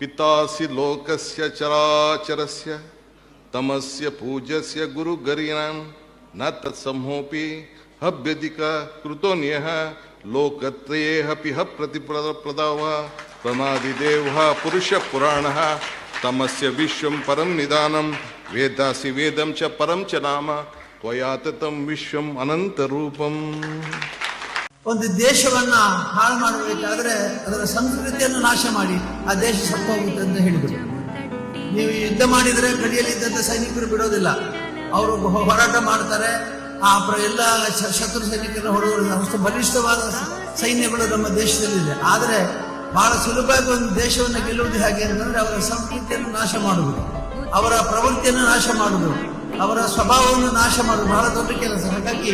पितासि लोकस्य चराचरस्य, तमस्य पूज्यस्य गुरुगरीणां न तत्समोऽपि हव्यधिक कृतोऽन्यः लोकत्रयेऽपि ह प्रतिप्रदाव प्रणादिदेवः पुरुषपुराणः, तमस्य विश्वं परं निदानं, वेदासि वेदं च परं च नाम, त्वया ततं विश्वम् अनन्तरूपम्। ಒಂದು ದೇಶವನ್ನ ಹಾಳು ಮಾಡಬೇಕಾದ್ರೆ ಅದರ ಸಂಸ್ಕೃತಿಯನ್ನು ನಾಶ ಮಾಡಿ ಆ ದೇಶ ಸತ್ತೋಗುತ್ತೆ ಅಂತ ಹೇಳಿದರು ನೀವು ಯುದ್ಧ ಮಾಡಿದರೆ ಗಡಿಯಲ್ಲಿದ್ದಂಥ ಸೈನಿಕರು ಬಿಡೋದಿಲ್ಲ. ಅವರು ಹೋರಾಟ ಮಾಡ್ತಾರೆ. ಆ ಎಲ್ಲ ಶತ್ರು ಸೈನಿಕರನ್ನು ಹೊಡೆದು ಅಷ್ಟು ಬಲಿಷ್ಠವಾದ ಸೈನ್ಯಗಳು ನಮ್ಮ ದೇಶದಲ್ಲಿದೆ. ಆದರೆ ಬಹಳ ಸುಲಭವಾಗಿ ಒಂದು ದೇಶವನ್ನು ಗೆಲ್ಲುವುದು ಹೇಗೆ ಅಂತಂದ್ರೆ ಅವರ ಸಂಸ್ಕೃತಿಯನ್ನು ನಾಶ ಮಾಡುವುದು. ಅವರ ಪ್ರವೃತ್ತಿಯನ್ನು ನಾಶ ಮಾಡುವುದು. ಅವರ ಸ್ವಭಾವವನ್ನು ನಾಶ ಮಾಡುವುದು ಬಹಳ ದೊಡ್ಡ ಕೆಲಸ. ಹಾಗಾಗಿ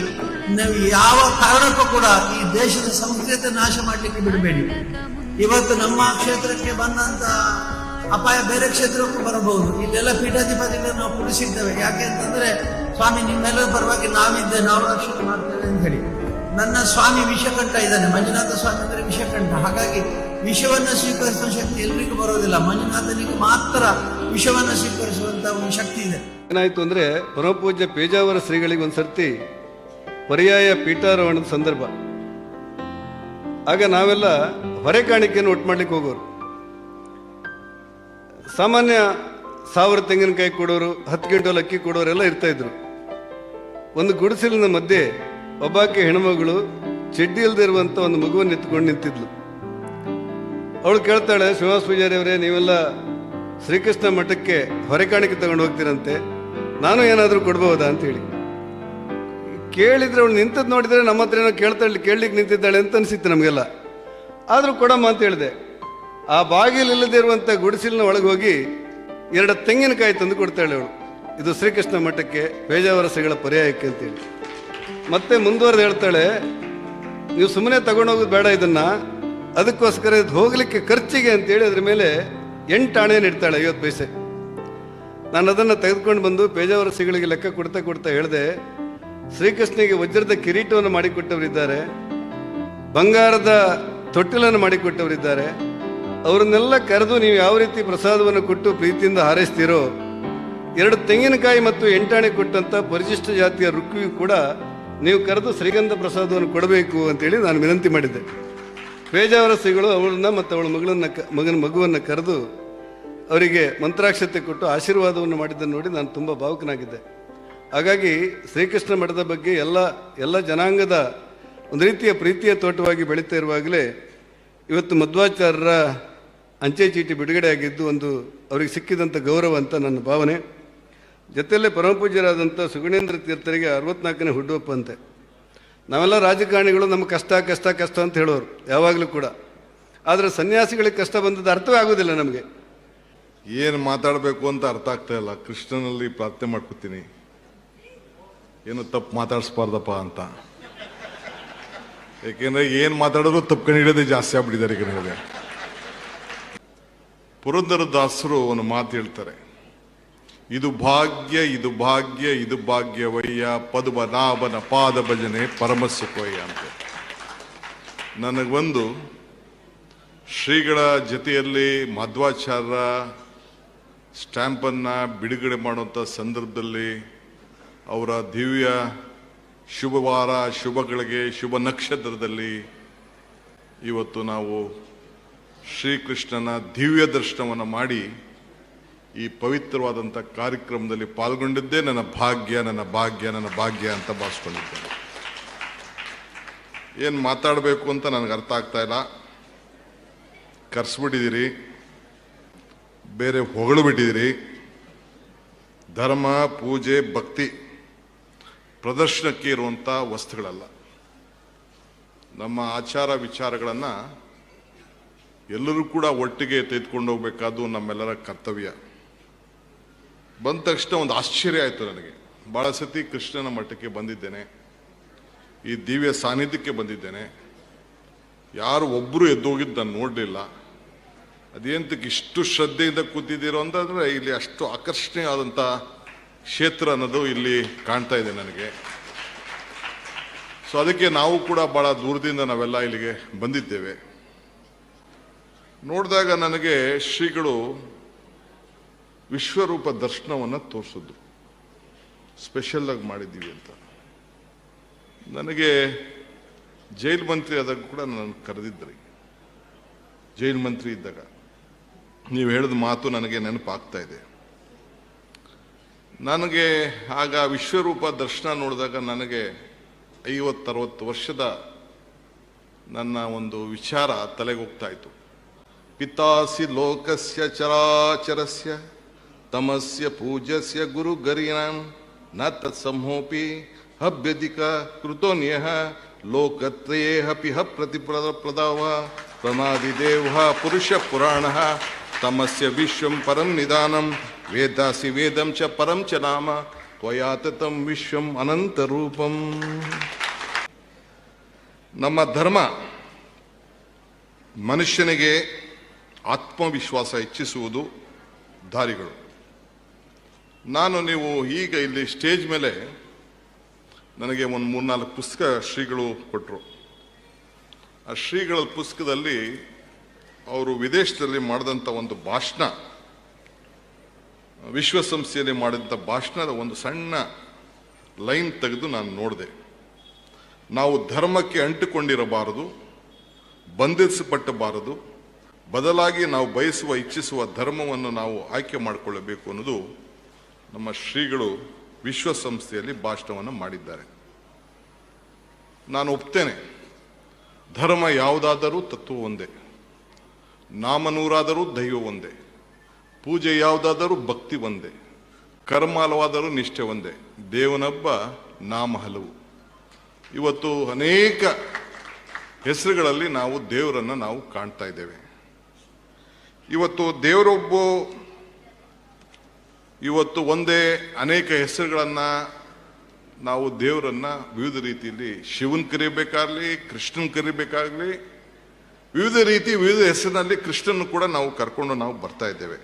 ನಾವು ಯಾವ ಕಾರಣಕ್ಕೂ ಕೂಡ ಈ ದೇಶದ ಸಂಸ್ಕೃತಿ ನಾಶ ಮಾಡಲಿಕ್ಕೆ ಬಿಡಬೇಡಿ. ಇವತ್ತು ನಮ್ಮ ಕ್ಷೇತ್ರಕ್ಕೆ ಬಂದಂತ ಅಪಾಯ ಬೇರೆ ಕ್ಷೇತ್ರಕ್ಕೂ ಬರಬಹುದು. ಇಲ್ಲೆಲ್ಲ ಪೀಠಾಧಿಪತಿಗಳನ್ನು ನಾವು ಕುಡಿಸಿದ್ದೇವೆ ಯಾಕೆ ಅಂತಂದ್ರೆ, ಸ್ವಾಮಿ, ನಿಮ್ಮೆಲ್ಲರ ಪರವಾಗಿ ನಾವಿದ್ದೆ, ನಾವು ರಕ್ಷಣೆ ಮಾಡ್ತೇವೆ ಅಂತ ಹೇಳಿ. ನನ್ನ ಸ್ವಾಮಿ ವಿಷಕಂಠ ಇದ್ದಾನೆ. ಮಂಜುನಾಥ ಸ್ವಾಮಿ ಅಂದರೆ ವಿಷಕಂಠ. ಹಾಗಾಗಿ ವಿಷವನ್ನು ಸ್ವೀಕರಿಸುವ ಶಕ್ತಿ ಎಲ್ರಿಗೂ ಬರೋದಿಲ್ಲ. ಮಂಜುನಾಥನಿಗೆ ಮಾತ್ರ ವಿಷವನ್ನು ಸ್ವೀಕರಿಸುವಂತ ಒಂದು ಶಕ್ತಿ ಇದೆ. ಏನಾಯ್ತು ಅಂದ್ರೆ ಪರಮಪೂಜ್ಯ ಪೇಜಾವರ ಶ್ರೀಗಳಿಗೆ ಒಂದು ಸರ್ತಿ ಪರ್ಯಾಯ ಪೀಠಾರೋಹಣದ ಸಂದರ್ಭ. ಆಗ ನಾವೆಲ್ಲ ಹೊರೆ ಕಾಣಿಕೆಯನ್ನು ಒಟ್ಟು ಮಾಡ್ಲಿಕ್ಕೆ ಹೋಗೋರು. ಸಾಮಾನ್ಯ ಸಾವಿರ ತೆಂಗಿನಕಾಯಿ ಕೊಡೋರು, ಹತ್ತು ಕ್ವಿಂಟಲ್ ಅಕ್ಕಿ ಕೊಡೋರೆಲ್ಲ ಇರ್ತಾ ಇದ್ರು. ಒಂದು ಗುಡಿಸಲಿನ ಮಧ್ಯೆ ಒಬ್ಬಾಕೆ ಹೆಣ್ಮಗಳು ಚಡ್ಡಿ ಇಲ್ಲದೆ ಇರುವಂತ ಒಂದು ಮಗುವನ್ನು ಎತ್ಕೊಂಡು ನಿಂತಿದ್ಲು. ಅವಳು ಕೇಳ್ತಾಳೆ ಶ್ರೀನಿವಾಸ ಪೂಜಾರಿ ಅವರೇ, ನೀವೆಲ್ಲ ಶ್ರೀಕೃಷ್ಣ ಮಠಕ್ಕೆ ಹೊರೆ ಕಾಣಿಕೆ ತಗೊಂಡು ಹೋಗ್ತೀರಂತೆ. ನಾನು ಏನಾದರೂ ಕೊಡ್ಬೋದಾ ಅಂತ ಹೇಳಿ. ಕೇಳಿದ್ರೆ ಅವಳು ನಿಂತದ್ದು ನೋಡಿದ್ರೆ ನಮ್ಮ ಹತ್ರ ಏನೋ ಕೇಳ್ತಾಳೆ ಕೇಳಲಿಕ್ಕೆ ನಿಂತಿದ್ದಾಳೆ ಅಂತ ಅನಿಸಿತ್ತು ನಮಗೆಲ್ಲ. ಆದರೂ ಕೊಡಮ್ಮ ಅಂತ ಹೇಳಿದೆ. ಆ ಬಾಗಿಲಿಲ್ಲದೆ ಇರುವಂಥ ಗುಡಿಸಿಲಿನ ಒಳಗೆ ಹೋಗಿ ಎರಡು ತೆಂಗಿನಕಾಯಿ ತಂದು ಕೊಡ್ತಾಳೆ ಅವಳು. ಇದು ಶ್ರೀಕೃಷ್ಣ ಮಠಕ್ಕೆ ಬೇಜಾವರಸಗಳ ಪರ್ಯಾಯಕ್ಕೆ ಅಂತೇಳಿ ಮತ್ತೆ ಮುಂದುವರೆದು ಹೇಳ್ತಾಳೆ, ನೀವು ಸುಮ್ಮನೆ ತಗೊಂಡೋಗೋದು ಬೇಡ ಇದನ್ನು. ಅದಕ್ಕೋಸ್ಕರ ಇದು ಹೋಗಲಿಕ್ಕೆ ಖರ್ಚಿಗೆ ಅಂತೇಳಿ ಅದ್ರ ಮೇಲೆ ಎಂಟು ಆಣೆಯನ್ನು ಇಡ್ತಾಳೆ ಐವತ್ತು ಪೈಸೆ. ನಾನು ಅದನ್ನು ತೆಗೆದುಕೊಂಡು ಬಂದು ಪೇಜಾವರ ಸಿಗಳಿಗೆ ಲೆಕ್ಕ ಕೊಡ್ತಾ ಕೊಡ್ತಾ ಹೇಳಿದೆ ಶ್ರೀಕೃಷ್ಣಿಗೆ ವಜ್ರದ ಕಿರೀಟವನ್ನು ಮಾಡಿಕೊಟ್ಟವರಿದ್ದಾರೆ, ಬಂಗಾರದ ತೊಟ್ಟಿಲನ್ನು ಮಾಡಿಕೊಟ್ಟವರಿದ್ದಾರೆ, ಅವರನ್ನೆಲ್ಲ ಕರೆದು ನೀವು ಯಾವ ರೀತಿ ಪ್ರಸಾದವನ್ನು ಕೊಟ್ಟು ಪ್ರೀತಿಯಿಂದ ಹಾರೈಸ್ತೀರೋ, ಎರಡು ತೆಂಗಿನಕಾಯಿ ಮತ್ತು ಎಂಟಾಣೆ ಕೊಟ್ಟಂತ ಪರಿಶಿಷ್ಟ ಜಾತಿಯ ರುಕ್ವಿ ಕೂಡ ನೀವು ಕರೆದು ಶ್ರೀಗಂಧ ಪ್ರಸಾದವನ್ನು ಕೊಡಬೇಕು ಅಂತೇಳಿ ನಾನು ವಿನಂತಿ ಮಾಡಿದ್ದೆ. ಪೇಜಾವರ ಶ್ರೀಗಳು ಅವಳನ್ನ ಮತ್ತು ಅವಳ ಮಗಳನ್ನ ಮಗನ ಮಗುವನ್ನು ಕರೆದು ಅವರಿಗೆ ಮಂತ್ರಾಕ್ಷತೆ ಕೊಟ್ಟು ಆಶೀರ್ವಾದವನ್ನು ಮಾಡಿದ್ದನ್ನು ನೋಡಿ ನಾನು ತುಂಬ ಭಾವುಕನಾಗಿದ್ದೆ. ಹಾಗಾಗಿ ಶ್ರೀಕೃಷ್ಣ ಮಠದ ಬಗ್ಗೆ ಎಲ್ಲ ಎಲ್ಲ ಜನಾಂಗದ ಒಂದು ರೀತಿಯ ಪ್ರೀತಿಯ ತೋಟವಾಗಿ ಬೆಳೀತಾ ಇರುವಾಗಲೇ ಇವತ್ತು ಮಧ್ವಾಚಾರ್ಯರ ಅಂಚೆ ಚೀಟಿ ಬಿಡುಗಡೆ ಆಗಿದ್ದು ಒಂದು ಅವರಿಗೆ ಸಿಕ್ಕಿದಂಥ ಗೌರವ ಅಂತ ನನ್ನ ಭಾವನೆ. ಜೊತೆಯಲ್ಲೇ ಪರಮಪೂಜ್ಯರಾದಂಥ ಸುಗುಣೇಂದ್ರ ತೀರ್ಥರಿಗೆ ಅರವತ್ನಾಲ್ಕನೇ ಹುಟ್ಟುಹಬ್ಬ ಅಂತೆ. ನಾವೆಲ್ಲ ರಾಜಕಾರಣಿಗಳು ನಮ್ಮ ಕಷ್ಟ ಕಷ್ಟ ಕಷ್ಟ ಅಂತ ಹೇಳೋರು, ಯಾವಾಗಲೂ ಕೂಡ. ಆದರೆ ಸನ್ಯಾಸಿಗಳಿಗೆ ಕಷ್ಟ ಬಂದದ್ದು ಅರ್ಥವೇ ಆಗೋದಿಲ್ಲ ನಮಗೆ. ಏನು ಮಾತಾಡಬೇಕು ಅಂತ ಅರ್ಥ ಆಗ್ತಾ ಇಲ್ಲ. ಕೃಷ್ಣನಲ್ಲಿ ಪ್ರಾರ್ಥನೆ ಮಾಡ್ಕೊತೀನಿ. ಏನು ತಪ್ಪು ಮಾತಾಡಿಸ್ಬಾರ್ದಪ್ಪ ಅಂತ. ಏಕೆಂದರೆ ಏನು ಮಾತಾಡೋದು ತಪ್ಪು ಹಿಡಿಯೋದೇ ಜಾಸ್ತಿ ಆಗ್ಬಿಟ್ಟಿದ್ದಾರೆ ಈಗ ನನಗೆ ಪುರಂದರದಾಸರು ಒಂದು ಮಾತು ಹೇಳ್ತಾರೆ. ಇದು ಭಾಗ್ಯ ಇದು ಭಾಗ್ಯ, ಇದು ಭಾಗ್ಯವಯ್ಯ ಪದ್ಮನಾಭನ ಪಾದ ಭಜನೆ ಪರಮ ಸುಖವಯ್ಯ ಅಂತ ನನಗೊಂದು ಶ್ರೀಗಳ ಜೊತೆಯಲ್ಲಿ ಮಧ್ವಾಚಾರ್ಯ ಸ್ಟ್ಯಾಂಪನ್ನು ಬಿಡುಗಡೆ ಮಾಡುವಂಥ ಸಂದರ್ಭದಲ್ಲಿ ಅವರ ದಿವ್ಯ ಶುಭವಾರ ಶುಭಗಳಿಗೆ, ಶುಭ ನಕ್ಷತ್ರದಲ್ಲಿ ಇವತ್ತು ನಾವು ಶ್ರೀಕೃಷ್ಣನ ದಿವ್ಯ ದರ್ಶನವನ್ನು ಮಾಡಿ ಈ ಪವಿತ್ರವಾದಂಥ ಕಾರ್ಯಕ್ರಮದಲ್ಲಿ ಪಾಲ್ಗೊಂಡಿದ್ದೇ ನನ್ನ ಭಾಗ್ಯ ನನ್ನ ಭಾಗ್ಯ ನನ್ನ ಭಾಗ್ಯ ಅಂತ ಭಾವಿಸ್ಕೊಂಡಿದ್ದೇನೆ. ಏನು ಮಾತಾಡಬೇಕು ಅಂತ ನನಗೆ ಅರ್ಥ ಆಗ್ತಾ ಇಲ್ಲ. ಕರ್ಸ್ಬಿಟ್ಟಿದ್ದೀರಿ. ಬೇರೆ ಹೊಗಳು ಬಿಟ್ಟಿದ್ದೀರಿ. ಧರ್ಮ, ಪೂಜೆ, ಭಕ್ತಿ ಪ್ರದರ್ಶನಕ್ಕೆ ಇರುವಂಥ ವಸ್ತುಗಳಲ್ಲ. ನಮ್ಮ ಆಚಾರ ವಿಚಾರಗಳನ್ನು ಎಲ್ಲರೂ ಕೂಡ ಒಟ್ಟಿಗೆ ತೆಗೆದುಕೊಂಡು ಹೋಗ್ಬೇಕಾದ್ದು ನಮ್ಮೆಲ್ಲರ ಕರ್ತವ್ಯ. ಬಂದ ತಕ್ಷಣ ಒಂದು ಆಶ್ಚರ್ಯ ಆಯಿತು ನನಗೆ. ಭಾಳ ಸತಿ ಕೃಷ್ಣನ ಮಠಕ್ಕೆ ಬಂದಿದ್ದೇನೆ. ಈ ದಿವ್ಯ ಸಾನ್ನಿಧ್ಯಕ್ಕೆ ಬಂದಿದ್ದೇನೆ. ಯಾರು ಒಬ್ಬರು ಎದ್ದೋಗಿದ್ದು ನಾನು ನೋಡಲಿಲ್ಲ. ಅದೇಂತಕ್ಕೆ ಇಷ್ಟು ಶ್ರದ್ಧೆಯಿಂದ ಕೂತಿದ್ದೀರೋ ಅಂತಂದ್ರೆ ಇಲ್ಲಿ ಅಷ್ಟು ಆಕರ್ಷಣೀಯವಾದಂಥ ಕ್ಷೇತ್ರ ಅನ್ನೋದು ಇಲ್ಲಿ ಕಾಣ್ತಾ ಇದೆ ನನಗೆ. ಸೊ ಅದಕ್ಕೆ ನಾವು ಕೂಡ ಭಾಳ ದೂರದಿಂದ ನಾವೆಲ್ಲ ಇಲ್ಲಿಗೆ ಬಂದಿದ್ದೇವೆ. ನೋಡಿದಾಗ ನನಗೆ ಶ್ರೀಗಳು ವಿಶ್ವರೂಪ ದರ್ಶನವನ್ನು ತೋರಿಸಿದ್ರು. ಸ್ಪೆಷಲ್ ಆಗಿ ಮಾಡಿದ್ದೀವಿ ಅಂತ. ನನಗೆ ಜೈಲ್ ಮಂತ್ರಿ ಆದಾಗ ಕೂಡ ನನ್ನ ಕರೆದಿದ್ರಿ ಜೈಲ್ ಮಂತ್ರಿ ಇದ್ದಾಗ. ನೀವು ಹೇಳಿದ ಮಾತು ನನಗೆ ನೆನಪಾಗ್ತಾ ಇದೆ. ನನಗೆ ಆಗ ವಿಶ್ವರೂಪ ದರ್ಶನ ನೋಡಿದಾಗ ನನಗೆ ಐವತ್ತರವತ್ತು ವರ್ಷದ ನನ್ನ ಒಂದು ವಿಚಾರ ತಲೆಗೆ ಹೋಗ್ತಾ ಇತ್ತು. ಪಿತಾಸಿ ಲೋಕಸ್ಯ ಚರಾಚರಸ್ಯ, ತಮಸ್ಯ ಪೂಜಸ್ಯ ಗುರು ಗರಿನಾಂ ನ ತತ್ಸಂಹೋಪಿ ಹಬ್ಯಧಿಕ ಕೃತೋನ್ಯ ಲೋಕತ್ರಯೇಹಪಿ ಹ ಪ್ರತಿಪ್ರದ ಪ್ರದಾವ, ಪ್ರಮಾದಿದೇವ ಪುರುಷ ಪುರಾಣ ತಮಸ್ಯ ವಿಶ್ವಂ ಪರಂ ನಿಧಾನಂ ವೇದಾಸಿ ವೇದಂ ಚ ಪರಂ ಚ ನಾಮ ತ್ವಯಾತತಂ ವಿಶ್ವಂ ಅನಂತರೂಪಂ ನಮ್ಮ ಧರ್ಮ ಮನುಷ್ಯನಿಗೆ ಆತ್ಮವಿಶ್ವಾಸ ಹೆಚ್ಚಿಸುವುದು ದಾರಿಗಳು. ನಾನು ನೀವು ಈಗ ಇಲ್ಲಿ ಸ್ಟೇಜ್ ಮೇಲೆ ನನಗೆ ಒಂದು ಮೂರ್ನಾಲ್ಕು ಪುಸ್ತಕ ಶ್ರೀಗಳು ಕೊಟ್ಟರು ಆ ಶ್ರೀಗಳ ಪುಸ್ತಕದಲ್ಲಿ ಅವರು ವಿದೇಶದಲ್ಲಿ ಮಾಡಿದಂಥ ಒಂದು ಭಾಷಣ, ವಿಶ್ವಸಂಸ್ಥೆಯಲ್ಲಿ ಮಾಡಿದಂಥ ಭಾಷಣದ ಒಂದು ಸಣ್ಣ ಲೈನ್ ತೆಗೆದು ನಾನು ನೋಡಿದೆ. ನಾವು ಧರ್ಮಕ್ಕೆ ಅಂಟಿಕೊಂಡಿರಬಾರದು ಬಂಧಿಸಪಟ್ಟಬಾರದು ಬದಲಾಗಿ ನಾವು ಬಯಸುವ, ಇಚ್ಛಿಸುವ ಧರ್ಮವನ್ನು ನಾವು ಆಯ್ಕೆ ಮಾಡಿಕೊಳ್ಳಬೇಕು ಅನ್ನೋದು ನಮ್ಮ ಶ್ರೀಗಳು ವಿಶ್ವಸಂಸ್ಥೆಯಲ್ಲಿ ಭಾಷಣವನ್ನು ಮಾಡಿದ್ದಾರೆ. ನಾನು ಒಪ್ತೇನೆ, ಧರ್ಮ ಯಾವುದಾದರೂ ತತ್ವ ಒಂದೇ. ನಾಮನೂರಾದರೂ ದೈವ ಒಂದೇ. ಪೂಜೆ ಯಾವುದಾದರೂ ಭಕ್ತಿ ಒಂದೇ. ಕರ್ಮಾಲವಾದರೂ ನಿಷ್ಠೆ ಒಂದೇ. ದೇವನೊಬ್ಬ ನಾಮ ಹಲವು. ಇವತ್ತು ಅನೇಕ ಹೆಸರುಗಳಲ್ಲಿ ನಾವು ದೇವರನ್ನು ನಾವು ಕಾಣ್ತಾ ಇದ್ದೇವೆ. ಇವತ್ತು ದೇವರೊಬ್ಬ, ಇವತ್ತು ಒಂದೇ ಅನೇಕ ಹೆಸರುಗಳನ್ನು ನಾವು ದೇವರನ್ನ ವಿವಿಧ ರೀತಿಯಲ್ಲಿ ಶಿವನ್ ಕರಿಬೇಕಾಗಲಿ, ಕೃಷ್ಣನ್ ಕರಿಬೇಕಾಗ್ಲಿ ವಿವಿಧ ರೀತಿ, ವಿವಿಧ ಹೆಸರಿನಲ್ಲಿ ಕೃಷ್ಣನ್ನು ಕೂಡ ನಾವು ಕರ್ಕೊಂಡು ನಾವು ಬರ್ತಾ ಇದ್ದೇವೆ.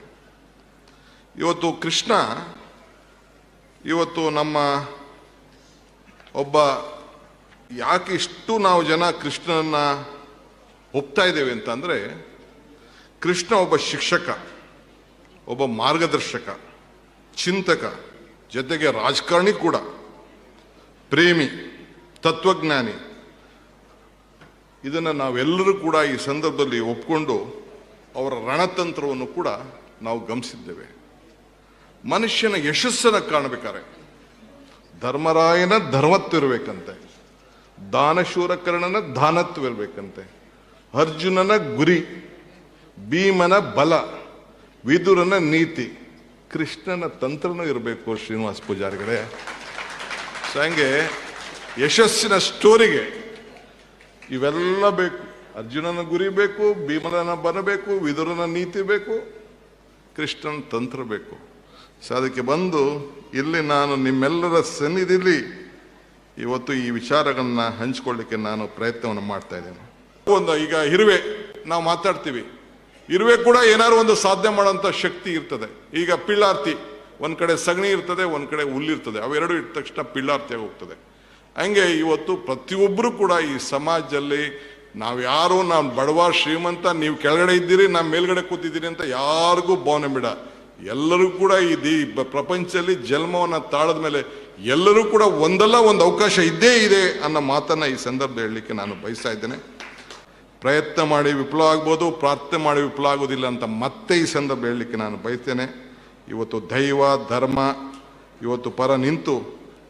ಇವತ್ತು ಕೃಷ್ಣ, ಇವತ್ತು ನಮ್ಮ ಒಬ್ಬ ಯಾಕೆ ಇಷ್ಟು ನಾವು ಜನ ಕೃಷ್ಣನ ಒಪ್ತಾ ಇದ್ದೇವೆ ಅಂತಂದರೆ, ಕೃಷ್ಣ ಒಬ್ಬ ಶಿಕ್ಷಕ, ಒಬ್ಬ ಮಾರ್ಗದರ್ಶಕ, ಚಿಂತಕ, ಜೊತೆಗೆ ರಾಜಕಾರಣಿ ಕೂಡ, ಪ್ರೇಮಿ, ತತ್ವಜ್ಞಾನಿ ಇದನ್ನು ನಾವೆಲ್ಲರೂ ಕೂಡ ಈ ಸಂದರ್ಭದಲ್ಲಿ ಒಪ್ಕೊಂಡು ಅವರ ರಣತಂತ್ರವನ್ನು ಕೂಡ ನಾವು ಗಮನಿಸಿದ್ದೇವೆ. ಮನುಷ್ಯನ ಯಶಸ್ಸನ್ನು ಕಾಣಬೇಕಾರೆ. ಧರ್ಮರಾಯನ ಧರ್ಮತ್ವ ಇರಬೇಕಂತೆ ದಾನತ್ವಿರಬೇಕಂತೆ ಅರ್ಜುನನ ಗುರಿ, ಭೀಮನ ಬಲ, ವಿದುರನ ನೀತಿ, ಕೃಷ್ಣನ ತಂತ್ರನೂ ಇರಬೇಕು ಶ್ರೀನಿವಾಸ ಪೂಜಾರಿಗಳೇ. ಸೊ ಹಂಗೆ ಯಶಸ್ಸಿನ ಸ್ಟೋರಿಗೆ ಇವೆಲ್ಲ ಬೇಕು. ಅರ್ಜುನನ ಗುರಿ ಬೇಕು ಭೀಮನ ಬರಬೇಕು ವಿದುರನ ನೀತಿ ಬೇಕು, ಕೃಷ್ಣನ ತಂತ್ರ ಬೇಕು. ಸೊ ಅದಕ್ಕೆ ಬಂದು ಇಲ್ಲಿ ನಾನು ನಿಮ್ಮೆಲ್ಲರ ಸನ್ನಿಧಿಲಿ ಇವತ್ತು ಈ ವಿಚಾರಗಳನ್ನ ಹಂಚ್ಕೊಳ್ಳಿಕ್ಕೆ ನಾನು ಪ್ರಯತ್ನವನ್ನು ಮಾಡ್ತಾ ಇದ್ದೇನೆ. ಒಂದು ಈಗ ಇರುವೆ, ನಾವು ಮಾತಾಡ್ತೀವಿ. ಇರುವೆ ಕೂಡ ಏನಾದ್ರು ಒಂದು ಸಾಧನೆ ಮಾಡುವಂತ ಶಕ್ತಿ ಇರ್ತದೆ. ಈಗ ಪಿಳ್ಳಾರ್ತಿ, ಒಂದ್ ಕಡೆ ಸಗಣಿ ಇರ್ತದೆ, ಒಂದ್ ಕಡೆ ಹುಲ್ಲಿರ್ತದೆ ಅವೆರಡು ಇಟ್ಟ ತಕ್ಷಣ ಪಿಳ್ಳಾರ್ತಿಯಾಗಿ ಹೋಗ್ತದೆ. ಹಂಗೆ ಇವತ್ತು ಪ್ರತಿಯೊಬ್ಬರು ಕೂಡ ಈ ಸಮಾಜದಲ್ಲಿ ನಾವು ಯಾರು, ನಾನು ಬಡವ, ಶ್ರೀಮಂತ, ನೀವು ಕೆಳಗಡೆ ಇದ್ದೀರಿ, ನಾನು ಮೇಲ್ಗಡೆ ಕೂತಿದ್ದೀರಿ ಅಂತ ಯಾರಿಗೂ ಭಾವನೆ ಬಿಡ. ಎಲ್ಲರೂ ಕೂಡ ಈ ಪ್ರಪಂಚದಲ್ಲಿ ಜನ್ಮವನ್ನು ತಾಳದ ಮೇಲೆ ಎಲ್ಲರೂ ಕೂಡ ಒಂದಲ್ಲ ಒಂದು ಅವಕಾಶ ಇದ್ದೇ ಇದೆ ಅನ್ನೋ ಮಾತನ್ನು ಈ ಸಂದರ್ಭ ಹೇಳಲಿಕ್ಕೆ ನಾನು ಬಯಸ್ತಾ ಇದ್ದೇನೆ. ಪ್ರಯತ್ನ ಮಾಡಿ ವಿಫಲ ಆಗ್ಬೋದು, ಪ್ರಾರ್ಥನೆ ಮಾಡಿ ವಿಫಲ ಆಗೋದಿಲ್ಲ ಅಂತ ಮತ್ತೆ ಈ ಸಂದರ್ಭ ಹೇಳಲಿಕ್ಕೆ ನಾನು ಬಯಸ್ತೇನೆ. ಇವತ್ತು ದೈವ, ಧರ್ಮ, ಇವತ್ತು ಪರ ನಿಂತು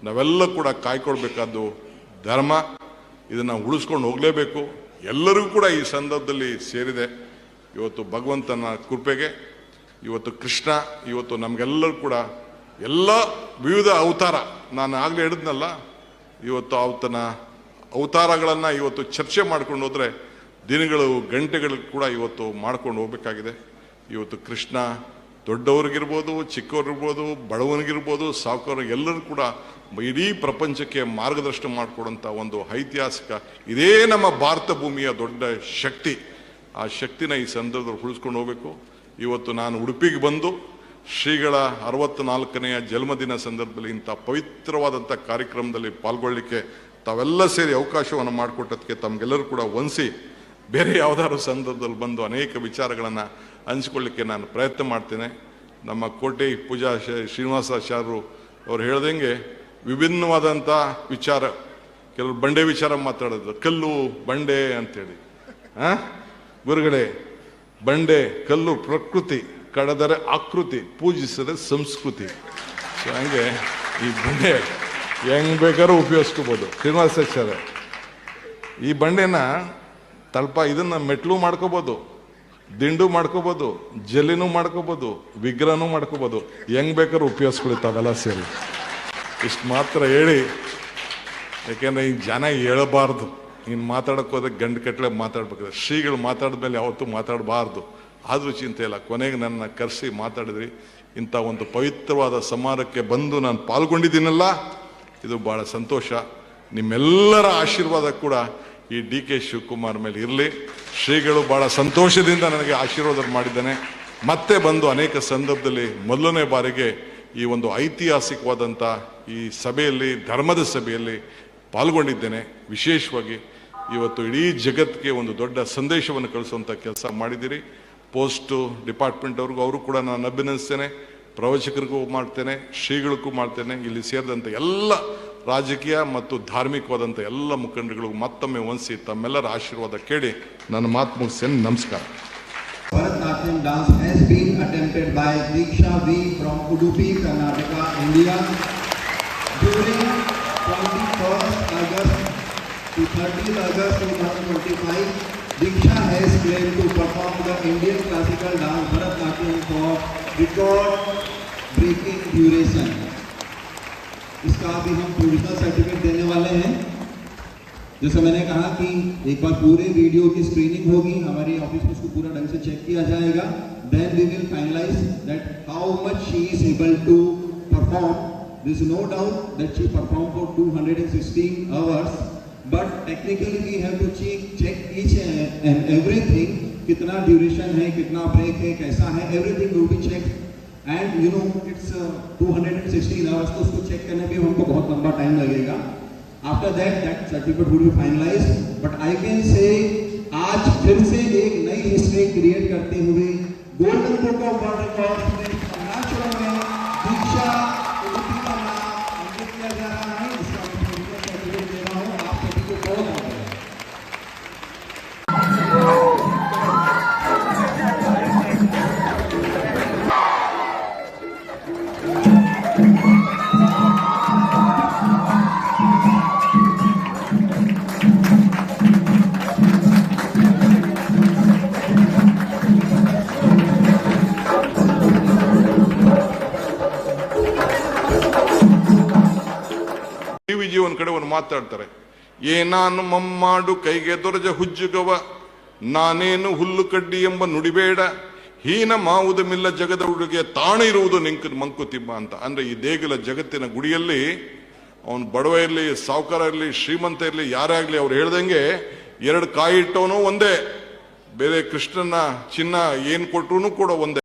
ನಾವೆಲ್ಲ ಕೂಡ ಕಾಯ್ಕೊಳ್ಬೇಕಾದ್ದು ಧರ್ಮ, ಇದನ್ನು ಉಳಿಸ್ಕೊಂಡು ಹೋಗಲೇಬೇಕು. ಎಲ್ಲರಿಗೂ ಕೂಡ ಈ ಸಂದರ್ಭದಲ್ಲಿ ಸೇರಿದೆ. ಇವತ್ತು ಭಗವಂತನ ಕೃಪೆಗೆ, ಇವತ್ತು ಕೃಷ್ಣ, ಇವತ್ತು ನಮಗೆಲ್ಲರೂ ಕೂಡ ಎಲ್ಲ ವಿವಿಧ ಅವತಾರ. ನಾನು ಆಗಲೇ ಹೇಳಿದ್ನಲ್ಲ, ಇವತ್ತು ಆತನ ಅವತಾರಗಳನ್ನು ಇವತ್ತು ಚರ್ಚೆ ಮಾಡ್ಕೊಂಡು ಹೋದರೆ ದಿನಗಳು, ಗಂಟೆಗಳು ಕೂಡ ಇವತ್ತು ಮಾಡ್ಕೊಂಡು ಹೋಗಬೇಕಾಗಿದೆ. ಇವತ್ತು ಕೃಷ್ಣ ದೊಡ್ಡವ್ರಿಗಿರ್ಬೋದು, ಚಿಕ್ಕವ್ರಿರ್ಬೋದು, ಬಡವನಿಗಿರ್ಬೋದು ಸಾವುಕಾರಿಗೆ ಎಲ್ಲರೂ ಕೂಡ ಇಡೀ ಪ್ರಪಂಚಕ್ಕೆ ಮಾರ್ಗದರ್ಶನ ಮಾಡಿಕೊಡುವಂಥ ಒಂದು ಐತಿಹಾಸಿಕ, ಇದೇ ನಮ್ಮ ಭಾರತ ಭೂಮಿಯ ದೊಡ್ಡ ಶಕ್ತಿ. ಆ ಶಕ್ತಿನ ಈ ಸಂದರ್ಭದಲ್ಲಿ ಉಳಿಸ್ಕೊಂಡು ಹೋಗಬೇಕು. ಇವತ್ತು ನಾನು ಉಡುಪಿಗೆ ಬಂದು ಶ್ರೀಗಳ ಅರವತ್ನಾಲ್ಕನೆಯ ಜನ್ಮದಿನ ಸಂದರ್ಭದಲ್ಲಿ ಇಂಥ ಪವಿತ್ರವಾದಂಥ ಕಾರ್ಯಕ್ರಮದಲ್ಲಿ ಪಾಲ್ಗೊಳ್ಳಲಿಕ್ಕೆ ತಾವೆಲ್ಲ ಸೇರಿ ಅವಕಾಶವನ್ನು ಮಾಡಿಕೊಟ್ಟದಕ್ಕೆ ತಮಗೆಲ್ಲರೂ ಕೂಡ ವಂಸಿ ಬೇರೆ ಯಾವುದಾದ್ರು ಸಂದರ್ಭದಲ್ಲಿ ಬಂದು ಅನೇಕ ವಿಚಾರಗಳನ್ನು ಹಂಚಿಕೊಳ್ಳಿಕ್ಕೆ ನಾನು ಪ್ರಯತ್ನ ಮಾಡ್ತೇನೆ. ನಮ್ಮ ಕೋಟೆ ಪೂಜಾ ಶ್ರೀನಿವಾಸಾಚಾರ್ಯರು ಅವ್ರು ಹೇಳ್ದಂಗೆ ವಿಭಿನ್ನವಾದಂಥ ವಿಚಾರ, ಕೆಲವರು ಬಂಡೆ ವಿಚಾರ ಮಾತಾಡೋದು. ಕಲ್ಲು ಬಂಡೆ ಅಂತೇಳಿ. ಆ? ಗುರುಗಳೇ, ಬಂಡೆ, ಕಲ್ಲು ಪ್ರಕೃತಿ, ಕಡದರೆ ಆಕೃತಿ ಪೂಜಿಸಿದ್ರೆ ಸಂಸ್ಕೃತಿ. ಸೊ ಹಂಗೆ ಈ ಬಂಡೆ ಹೆಂಗ್ ಬೇಕಾದ್ರೂ ಉಪಯೋಗಿಸ್ಕೋಬೋದು. ಶ್ರೀನಿವಾಸಾಚಾರ್ಯ ಈ ಬಂಡೆನ ತಲ್ಪ ಇದನ್ನ ಮೆಟ್ಲು ಮಾಡ್ಕೋಬೋದು, ದಿಂಡು ಮಾಡ್ಕೋಬೋದು, ಜಲ್ಲಿನೂ ಮಾಡ್ಕೋಬೋದು, ವಿಗ್ರಹನೂ ಮಾಡ್ಕೋಬೋದು. ಹೆಂಗ್ ಬೇಕಾದ್ರೂ ಉಪಯೋಗಿಸ್ಕೊಳ್ಳಿ ತಾವೆಲ್ಲ ಸೇರಿ. ಇಷ್ಟು ಮಾತ್ರ ಹೇಳಿ. ಯಾಕೆಂದ್ರೆ ಈ ಜನ ಹೇಳಬಾರ್ದು. ಇನ್ನು ಮಾತಾಡಕ್ಕೆ ಹೋದ್ರೆ ಗಂಡು ಕಟ್ಲೆ ಮಾತಾಡ್ಬೇಕಾದ್ರೆ. ಶ್ರೀಗಳು ಮಾತಾಡಿದ್ಮೇಲೆ ಯಾವತ್ತೂ ಮಾತಾಡಬಾರ್ದು. ಆದರೂ ಚಿಂತೆ ಇಲ್ಲ. ಕೊನೆಗೆ ನನ್ನ ಕರೆಸಿ ಮಾತಾಡಿದ್ರಿ. ಇಂಥ ಒಂದು ಪವಿತ್ರವಾದ ಸಮಾರಕ್ಕೆ ಬಂದು ನಾನು ಪಾಲ್ಗೊಂಡಿದ್ದೀನಲ್ಲ, ಇದು ಬಹಳ ಸಂತೋಷ. ನಿಮ್ಮೆಲ್ಲರ ಆಶೀರ್ವಾದ ಕೂಡ ಈ ಡಿ ಕೆ ಶಿವಕುಮಾರ್ ಮೇಲೆ ಇರಲಿ. ಶ್ರೀಗಳು ಬಹಳ ಸಂತೋಷದಿಂದ ನನಗೆ ಆಶೀರ್ವಾದ ಮಾಡಿದ್ದಾನೆ. ಮತ್ತೆ ಬಂದು ಅನೇಕ ಸಂದರ್ಭದಲ್ಲಿ ಮೊದಲನೇ ಬಾರಿಗೆ ಈ ಒಂದು ಐತಿಹಾಸಿಕವಾದಂಥ ಈ ಸಭೆಯಲ್ಲಿ, ಧರ್ಮದ ಸಭೆಯಲ್ಲಿ ಪಾಲ್ಗೊಂಡಿದ್ದೇನೆ. ವಿಶೇಷವಾಗಿ ಇವತ್ತು ಇಡೀ ಜಗತ್ತಿಗೆ ಒಂದು ದೊಡ್ಡ ಸಂದೇಶವನ್ನು ಕಳಿಸುವಂಥ ಕೆಲಸ ಮಾಡಿದ್ದೀರಿ. ಪೋಸ್ಟು ಡಿಪಾರ್ಟ್ಮೆಂಟ್ ಅವ್ರಿಗೂ ಅವರು ಕೂಡ ನಾನು ಅಭಿನಂದಿಸ್ತೇನೆ. ಪ್ರವಚಕರಿಗೂ ಮಾಡ್ತೇನೆ, ಶ್ರೀಗಳಿಗೂ ಮಾಡ್ತೇನೆ. ಇಲ್ಲಿ ಸೇರಿದಂಥ ಎಲ್ಲ ರಾಜಕೀಯ ಮತ್ತು ಧಾರ್ಮಿಕವಾದಂಥ ಎಲ್ಲ ಮುಖಂಡರುಗಳು ಮತ್ತೊಮ್ಮೆ ವಂದಿಸಿ ತಮ್ಮೆಲ್ಲರ ಆಶೀರ್ವಾದ ಕೇಳಿ ನನ್ನ ಮಾತು ಮುಗಿಸ್ತೇನೆ ನಮಸ್ಕಾರ Bharatnatyam dance has been attempted by Diksha V from twenty Karnataka, India. During 21st August to 30th August 2025, Diksha has to perform the Indian classical dance Bharatnatyam for duration. इसका अभी हम प्रोविजनल सर्टिफिकेट देने वाले हैं। जैसे मैंने कहा कि एक बार पूरे वीडियो की स्क्रीनिंग होगी, हमारे ऑफ़िस में उसको पूरा ढंग से चेक किया जाएगा। Then we will finalise that how much she is able to perform is no doubt that she performed for 216 hours, but technically we have to check check each and everything, कितना duration है, कितना break है, कैसा है everything will be check and you know it's 216 hours तो उसको check करने में हमको बहुत लंबा टाइम लगेगा। After that that certificate would be finalise but I can say आज फिर से एक नई हिस्ट्री क्रिएट करते हुए golden book of world record में ಡಿ ಒಂದು ಕಡೆ ಒಂದು ಮಾತಾಡ್ತಾರೆ. ಏನಾನು ಮಮ್ಮಾಡು ಕೈಗೆ ದೊರಜ ಹುಜ್ಜುಗವ, ನಾನೇನು ಹುಲ್ಲು ಕಡ್ಡಿ ಎಂಬ ನುಡಿಬೇಡ, ಹೀನ ಮಾವುದ ಮಿಲ್ಲ ಜಗದ ಹುಡುಗೆ ತಾಣ ಇರುವುದು ನಿಂಕ ಮಂಕುತಿಮ್ಮ ಅಂತ. ಅಂದ್ರೆ ಈ ದೇಗುಲ ಜಗತ್ತಿನ ಗುಡಿಯಲ್ಲಿ ಅವನು ಬಡವ ಇರಲಿ, ಸಾವುಕಾರ ಇರಲಿ, ಶ್ರೀಮಂತ ಇರಲಿ, ಯಾರೇ ಆಗ್ಲಿ ಅವ್ರು ಹೇಳ್ದಂಗೆ ಎರಡು ಕಾಯಿ ಇಟ್ಟವನು ಒಂದೇ. ಬೇರೆ ಕೃಷ್ಣನ ಚಿನ್ನ ಏನ್ ಕೊಟ್ಟರು ಕೂಡ ಒಂದೇ.